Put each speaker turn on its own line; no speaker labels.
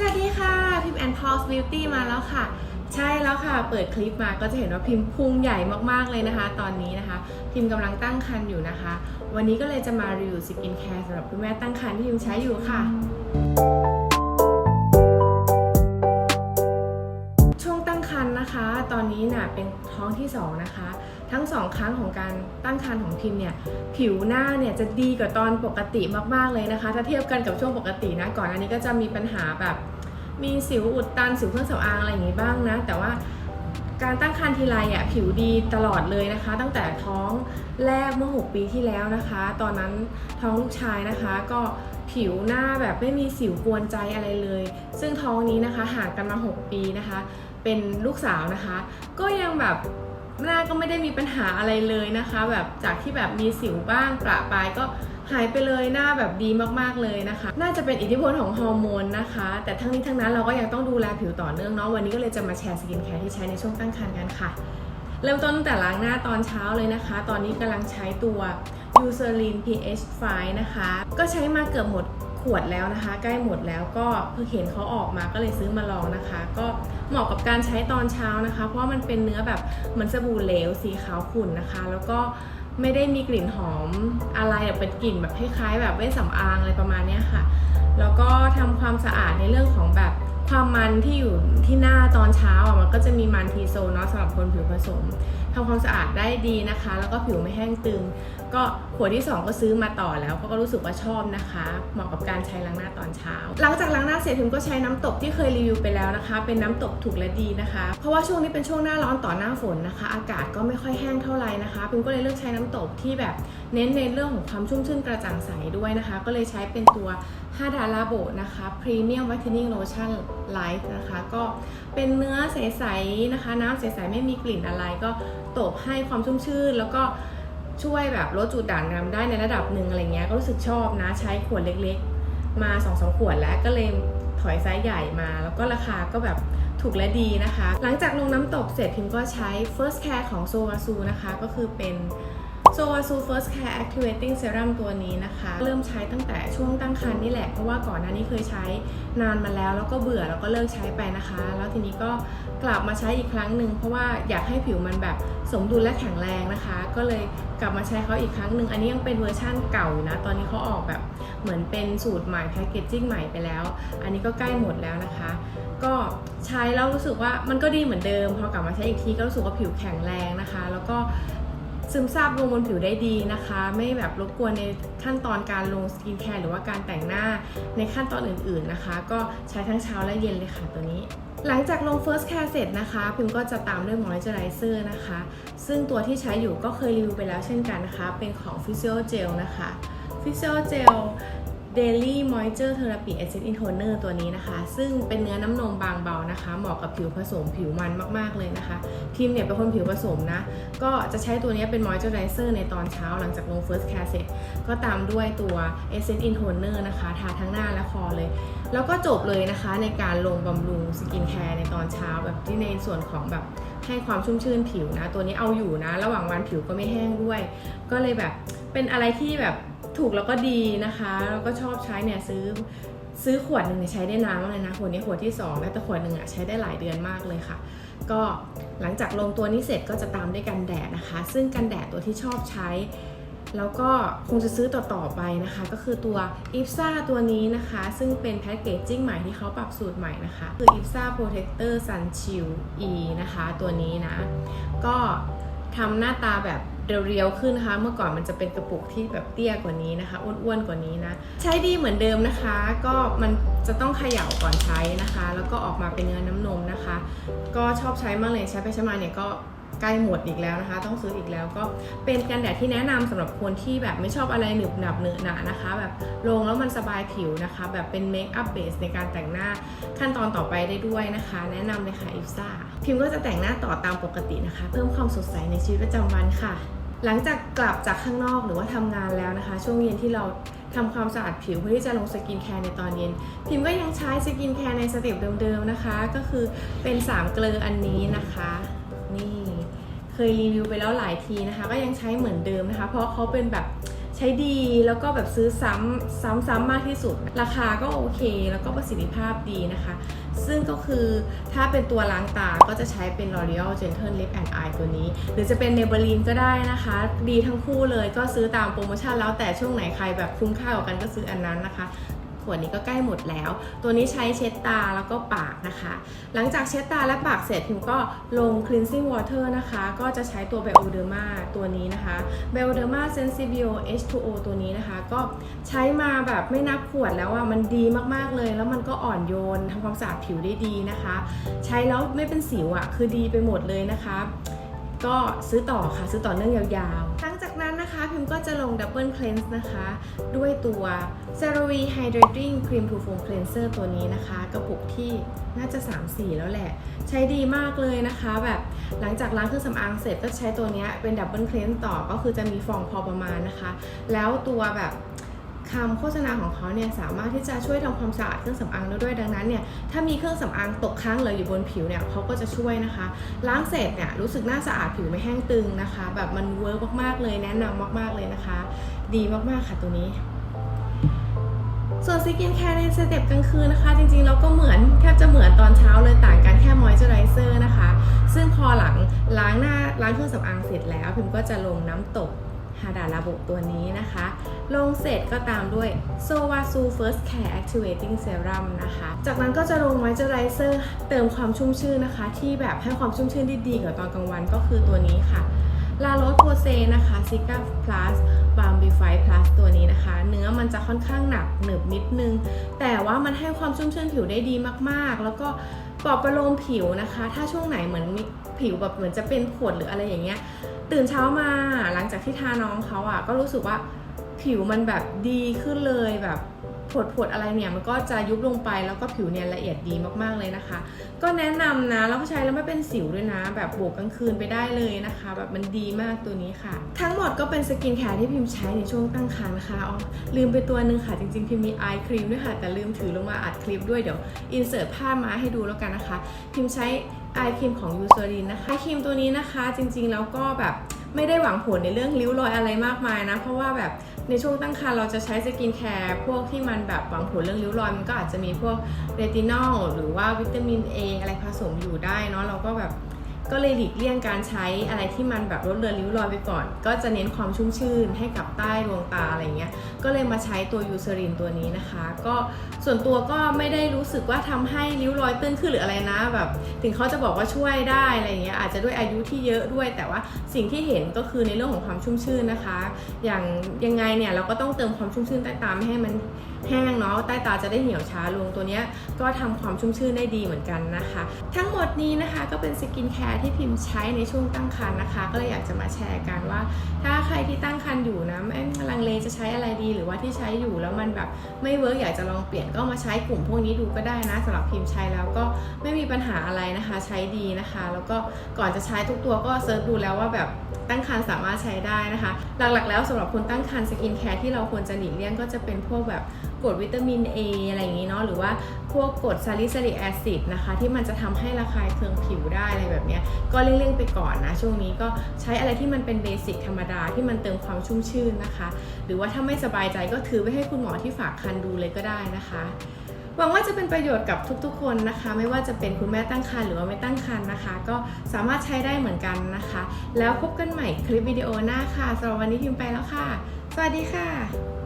สวัสดีค่ะ พิมแอนพอสบิวตี้มาแล้วค่ะ ใช่แล้วค่ะ เปิดคลิปมาก็จะเห็นว่าพิมพ์พุงใหญ่มากๆเลยนะคะ ตอนนี้นะคะ พิมพ์กำลังตั้งครรภ์อยู่นะคะ วันนี้ก็เลยจะมารีวิวสกินแคร์สำหรับคุณแม่ตั้งครรภ์ที่พิมใช้อยู่ค่ะช่วงตั้งครรภ์นะคะ ตอนนี้น่ะเป็นท้องที่สองนะคะ ทั้งสองครั้งของการตั้งครรภ์ของพิมเนี่ยผิวหน้าเนี่ยจะดีกว่าตอนปกติมากๆเลยนะคะ ถ้าเทียบกันกับช่วงปกตินะก่อนอันนี้ก็จะมีปัญหาแบบ มีสิวอุดตันสิวเครื่องสำอางอะไรอย่างงี้บ้างนะ แต่ว่าการตั้งครรภ์ทีไรอะผิวดีตลอดเลยนะคะ ตั้งแต่ท้องแรกเมื่อ 6 ปีที่แล้วนะคะ ตอนนั้นท้องลูกชายนะคะ ก็ผิวหน้าแบบไม่มีสิวกวนใจอะไรเลย ซึ่งท้องนี้นะคะห่างกันมา 6 ปีนะคะ เป็นลูกสาวนะคะ ก็ยังแบบ หน้าก็ไม่ได้มีปัญหาอะไรเลยนะคะ แบบจากที่แบบมีสิวบ้างประปรายก็หายไปเลยหน้าแบบดีมากๆเลยนะคะ น่าจะเป็นอิทธิพลของฮอร์โมนนะคะ แต่ทั้งนี้ทั้งนั้นเราก็ยังต้องดูแลผิวต่อเนื่องเนาะวันนี้ก็เลยจะมาแชร์สกินแคร์ที่ใช้ในช่วงตั้งครรภ์กันค่ะ เริ่มต้นแต่ล้างหน้าตอนเช้าเลยนะคะ ตอนนี้กำลังใช้ตัว Eucerin pH 5นะคะ ก็ใช้มาเกือบหมด ขวดแล้วนะคะ ใกล้หมดแล้วก็เพิ่งเห็นเขาออกมาก็เลยซื้อมาลองนะคะ ก็เหมาะกับการใช้ตอนเช้านะคะ เพราะมันเป็นเนื้อแบบเหมือนสบู่เหลวสีขาวขุ่นนะคะ แล้วก็ไม่ได้มีกลิ่นหอมอะไรแบบเป็นกลิ่นแบบคล้ายๆ แบบเวชสำอางอะไรประมาณนี้ค่ะ แล้วก็ทำความสะอาดในเรื่องของแบบความมันที่อยู่ที่หน้าตอนเช้าอะมันก็จะมีมันทีโซเนาะสำหรับคนผิวผสม ทำความสะอาดได้ดีนะคะ แล้วก็ผิวไม่แห้งตึง ก็ขวดที่ 2 ก็ซื้อมาต่อแล้วก็รู้สึกว่าชอบนะคะ เหมาะกับการใช้ล้างหน้าตอนเช้า หลังจากล้างหน้าเสร็จพิมก็ใช้น้ำตกที่เคยรีวิวไปแล้วนะคะ เป็นน้ำตกถูกและดีนะคะ เพราะว่าช่วงนี้เป็นช่วงหน้าร้อนต่อหน้าฝนนะคะ อากาศก็ไม่ค่อยแห้งเท่าไหร่นะคะพิมก็เลยเลือกใช้น้ำตกที่แบบ เน้นในเรื่องของความชุ่มชื่นกระจ่างใสด้วยนะคะ ก็เลยใช้เป็นตัวฮาดาลาโบนะคะ Premium Whitening Lotion Light นะคะ ก็เป็นเนื้อใสๆนะคะ น้ำใสๆไม่มีกลิ่นอะไร ก็ตบให้ความชุ่มชื่น แล้วก็ช่วยแบบลดจุดด่างดำได้ในระดับหนึ่งอะไรเงี้ยก็รู้สึกชอบนะใช้ขวดเล็กๆ มา2อสขวดแล้วก็เลยถอยไซส์ใหญ่มา แล้วก็ราคาก็แบบถูกและดีนะคะ หลังจากลงน้ำตกเสร็จพิมก็ใช้ First Care ของ s o w a s u นะคะ ก็คือเป็น โซวาซู First Care Activating Serum ตัวนี้นะคะ เริ่มใช้ตั้งแต่ช่วงตั้งครรภ์นี่แหละ เพราะว่าก่อนหน้านี้เคยใช้นานมาแล้วแล้วก็เบื่อแล้วก็เลิกใช้ไปนะคะ แล้วทีนี้ก็กลับมาใช้อีกครั้งหนึ่งเพราะว่าอยากให้ผิวมันแบบสมดุลและแข็งแรงนะคะ ก็เลยกลับมาใช้เขาอีกครั้งหนึ่งอันนี้ยังเป็นเวอร์ชั่นเก่าอยู่นะ ตอนนี้เขาออกแบบเหมือนเป็นสูตรใหม่แพคเกจจิ้งใหม่ไปแล้ว อันนี้ก็ใกล้หมดแล้วนะคะ ก็ใช้แล้วรู้สึกว่ามันก็ดีเหมือนเดิม พอกลับมาใช้อีกทีก็รู้สึกว่าผิวแข็งแรงนะคะ แล้วก็ ซึมซาบลงบนผิวได้ดีนะคะ ไม่แบบรบกวนในขั้นตอนการลงสกินแคร์หรือว่าการแต่งหน้าในขั้นตอนอื่นๆนะคะ ก็ใช้ทั้งเช้าและเย็นเลยค่ะตัวนี้ หลังจากลง First Care เสร็จนะคะพิมก็จะตามด้วย Moisturizer นะคะ ซึ่งตัวที่ใช้อยู่ก็เคยรีวิวไปแล้วเช่นกันนะคะ เป็นของ Physio Gel นะคะ Physio Gel Daily Moisture Therapy Essence in Toner ตัวนี้นะคะ ซึ่งเป็นเนื้อน้ำนมบางเบานะคะ เหมาะกับผิวผสมผิวมันมากๆเลยนะคะพิมเนี่ยเป็นคนผิวผสมนะ ก็จะใช้ตัวนี้เป็น Moisturizer ในตอนเช้าหลังจากลง First Care เสร็จ ก็ตามด้วยตัว Essence in Toner นะคะ ทาทั้งหน้าและคอเลย แล้วก็จบเลยนะคะในการลงบำรุงสกินแคร์ในตอนเช้าแบบที่ในส่วนของแบบให้ความชุ่มชื่นผิวนะ ตัวนี้เอาอยู่นะ ระหว่างวันผิวก็ไม่แห้งด้วย ก็เลยแบบเป็นอะไรที่แบบ ถูกแล้วก็ดีนะคะแล้วก็ชอบใช้เนี่ยซื้อซื้อขวดหนึ่งใช้ได้นานมากเลยนะขวดนี้ขวดที่สองแล้วแต่ขวดหนึ่งอะใช้ได้หลายเดือนมากเลยค่ะ ก็หลังจากลงตัวนี้เสร็จก็จะตามด้วยกันแดดนะคะ ซึ่งกันแดดตัวที่ชอบใช้ แล้วก็คงจะซื้อต่อๆไปนะคะ ก็คือตัวอ i p s a ตัวนี้นะคะ ซึ่งเป็นแพ็คเกจจิ้งใหม่ที่เขาปรับสูตรใหม่นะคะ คือ i p s a Protector Sun Shield E นะคะ ตัวนี้นะ ก็ทำหน้าตาแบบ เรียวๆขึ้นนะคะ เมื่อก่อนมันจะเป็นกระปุกที่แบบเตี้ยกว่านี้นะคะอ้วนๆกว่านี้นะ ใช้ดีเหมือนเดิมนะคะ ก็มันจะต้องเขย่าก่อนใช้นะคะ แล้วก็ออกมาเป็นเนื้อน้ำนมนะคะ ก็ชอบใช้มากเลยใช้ไปใช้มาเนี่ยก็ใกล้หมดอีกแล้วนะคะ ต้องซื้ออีกแล้วก็เป็นกันแดดที่แนะนำสำหรับคนที่แบบไม่ชอบอะไรหนึบหนับเหนอะหนะนะคะ แบบลงแล้วมันสบายผิวนะคะ แบบเป็นเมคอัพเบสในการแต่งหน้าขั้นตอนต่อไปได้ด้วยนะคะ แนะนำเลยค่ะอิฟซ่าพิมก็จะแต่งหน้าต่อตามปกตินะคะ เพิ่มความสดใสในชีวิตประจำวันค่ะ หลังจากกลับจากข้างนอกหรือว่าทำงานแล้วนะคะ ช่วงเย็นที่เราทำความสะอาดผิวเพื่อที่จะลงสกินแคร์ในตอนเย็น พิมก็ยังใช้สกินแคร์ในสเต็ปเดิมๆนะคะ ก็คือเป็น 3 เกลืออันนี้นะคะ นี่เคยรีวิวไปแล้วหลายทีนะคะ ก็ยังใช้เหมือนเดิมนะคะ เพราะเขาเป็นแบบใช้ดีแล้วก็แบบซื้อซ้ำซ้ำซ้ำมากที่สุด ราคาก็โอเค แล้วก็ประสิทธิภาพดีนะคะ ซึ่งก็คือถ้าเป็นตัวล้างตาก็จะใช้เป็น L'Oreal Gentle Lip and Eye ตัวนี้ หรือจะเป็น Maybelline ก็ได้นะคะ ดีทั้งคู่เลยก็ซื้อตามโปรโมชั่นแล้วแต่ช่วงไหนใครแบบคุ้มค่ากับกันก็ซื้ออันนั้นนะคะ วดนี้ก็ใกล้หมดแล้ว ตัวนี้ใช้เช็ดตาแล้วก็ปากนะคะ หลังจากเช็ดตาและปากเสร็จพิมก็ลง cleansing water นะคะ ก็จะใช้ตัว Bioderma ตัวนี้นะคะ Bioderma Sensibio H2O ตัวนี้นะคะ ก็ใช้มาแบบไม่นับขวดแล้วอะมันดีมากๆเลย แล้วมันก็อ่อนโยนทำความสะอาดผิวได้ดีนะคะ ใช้แล้วไม่เป็นสิวอะคือดีไปหมดเลยนะคะ ก็ซื้อต่อค่ะซื้อต่อเนื่องยาวๆ หลังจากนั้นนะคะ พิมก็จะลง Double Cleanse นะคะ ด้วยตัว CeraVe Hydrating Cream to Foam Cleanser ตัวนี้นะคะ กระปุกที่น่าจะ3-4แล้วแหละ ใช้ดีมากเลยนะคะ แบบหลังจากล้างเครื่องสำอางเสร็จก็ใช้ตัวนี้เป็น Double Cleanse ต่อก็คือจะมีฟองพอประมาณนะคะ แล้วตัวแบบ คำโฆษณาของเขาเนี่ยสามารถที่จะช่วยทำความสะอาดเครื่องสำอางได้ด้วยดังนั้นเนี่ยถ้ามีเครื่องสำอางตกค้างเหลยอยู่บนผิวเนี่ยเขาก็จะช่วยนะคะ ล้างเสร็จเนี่ยรู้สึกหน้าสะอาดผิวไม่แห้งตึงนะคะ แบบมันเวิร์กมากๆเลยแนะนำมากๆเลยนะคะ ดีมากๆค่ะตัวนี้ส่วนสกินแคร์ในสเต็ปกลางคืนนะคะ จริงๆเราก็เหมือนแทบจะเหมือนตอนเช้าเลยต่างกันแค่มอยเจอไรเซอร์นะคะ ซึ่งพอหลังล้างหน้าล้างเครื่องสำอางเสร็จแล้วพิมก็จะลงน้ำตก ฮาดาลาโบตัวนี้นะคะ ลงเสร็จก็ตามด้วยโซวาซู First Care Activating Serum นะคะ จากนั้นก็จะลงมอยเจอไรเซอร์เติมความชุ่มชื่นนะคะ ที่แบบให้ความชุ่มชื่นที่ดีกว่าตอนกลางวันก็คือตัวนี้ค่ะลาโรสโพเซนะคะซิก้าพลัสบามบิไฟพลัสตัวนี้นะคะ เนื้อมันจะค่อนข้างหนักหนึบนิดนึง แต่ว่ามันให้ความชุ่มชื่นผิวได้ดีมากๆ แล้วก็ ปลอบประโลมผิวนะคะ ถ้าช่วงไหนเหมือนมีผิวแบบเหมือนจะเป็นผดหรืออะไรอย่างเงี้ย ตื่นเช้ามาหลังจากที่ทาน้องเขาอะก็รู้สึกว่าผิวมันแบบดีขึ้นเลยแบบ ผดผดอะไรเนี่ยมันก็จะยุบลงไปแล้วก็ผิวเนี่ยละเอียดดีมากๆเลยนะคะ ก็แนะนำนะแล้วก็ใช้แล้วไม่เป็นสิวด้วยนะ แบบโบกกลางคืนไปได้เลยนะคะ แบบมันดีมากตัวนี้ค่ะ ทั้งหมดก็เป็นสกินแคร์ที่พิมพ์ใช้ในช่วงตั้งครรภ์นะคะอ๋อลืมไปตัวหนึ่งค่ะจริงๆพิมพ์มีไอครีมด้วยค่ะแต่ลืมถือลงมาอัดคลิปด้วยเดี๋ยวอินเสิร์ตภาพมาให้ดูแล้วกันนะคะ พิมพ์ใช้ไอครีมของยูโซรินนะคะไอครีมตัวนี้นะคะ จริงๆแล้วก็แบบไม่ได้หวังผลในเรื่องริ้วรอยอะไรมากมายนะ เพราะว่าแบบ ในช่วงตั้งครรภ์เราจะใช้สกินแคร์พวกที่มันแบบหวังผลเรื่องริ้วรอยมันก็อาจจะมีพวกเรตินอลหรือว่าวิตามิน A อะไรผสมอยู่ได้เนาะเราก็แบบ ก็เลยหลีกเลี่ยงการใช้อะไรที่มันแบบลดเลือนริ้วรอยไปก่อน ก็จะเน้นความชุ่มชื่นให้กับใต้ดวงตาอะไรเงี้ย ก็เลยมาใช้ตัวยูเซรินตัวนี้นะคะ ก็ส่วนตัวก็ไม่ได้รู้สึกว่าทำให้ริ้วรอยตื้นขึ้นหรืออะไรนะแบบ ถึงเขาจะบอกว่าช่วยได้อะไรเงี้ยอาจจะด้วยอายุที่เยอะด้วย แต่ว่าสิ่งที่เห็นก็คือในเรื่องของความชุ่มชื่นนะคะ อย่างยังไงเนี่ยเราก็ต้องเติมความชุ่มชื่นใต้ตาไม่ให้มันแห้งเนาะใต้ตาจะได้เหี่ยวช้าลงตัวนี้ก็ทำความชุ่มชื่นได้ดีเหมือนกันนะคะ ทั้งหมดนี้นะคะก็เป็นสกินแคร์ที่พิมพ์ใช้ในช่วงตั้งครรภ์นะคะ ก็เลยอยากจะมาแชร์กันว่า ถ้าใครที่ตั้งครรภ์อยู่นะเอ๊ะลังเลจะใช้อะไรดี หรือว่าที่ใช้อยู่แล้วมันแบบไม่เวิร์กอยากจะลองเปลี่ยนก็มาใช้กลุ่มพวกนี้ดูก็ได้นะสำหรับพิมพ์ใช้แล้วก็ไม่มีปัญหาอะไรนะคะใช้ดีนะคะ แล้วก็ก่อนจะใช้ทุกตัวก็เซิร์ชดูแล้วว่าแบบตั้งครรภ์สามารถใช้ได้นะคะ หลักๆ แล้วสำหรับคนตั้งครรภ์สกินแคร์ที่เราควรจะหลีกเลี่ยงก็จะเป็นพวกแบบ กรดวิตามิน A อะไรอย่างนี้เนาะหรือว่าพวกกรดซาลิซิลิกแอซิดนะคะ ที่มันจะทำให้ระคายเคืองผิวได้อะไรแบบนี้ก็เลี่ยงๆไปก่อนนะ ช่วงนี้ก็ใช้อะไรที่มันเป็นเบสิกธรรมดาที่มันเติมความชุ่มชื่นนะคะ หรือว่าถ้าไม่สบายใจก็ถือไว้ให้คุณหมอที่ฝากคันดูเลยก็ได้นะคะหวังว่าจะเป็นประโยชน์กับทุกๆ คนนะคะ ไม่ว่าจะเป็นคุณแม่ตั้งครรภ์หรือว่าไม่ตั้งครรภ์นะคะ ก็สามารถใช้ได้เหมือนกันนะคะ แล้วพบกันใหม่คลิปวิดีโอหน้าค่ะสำหรับวันนี้พิมไปแล้วค่ะ สวัสดีค่ะ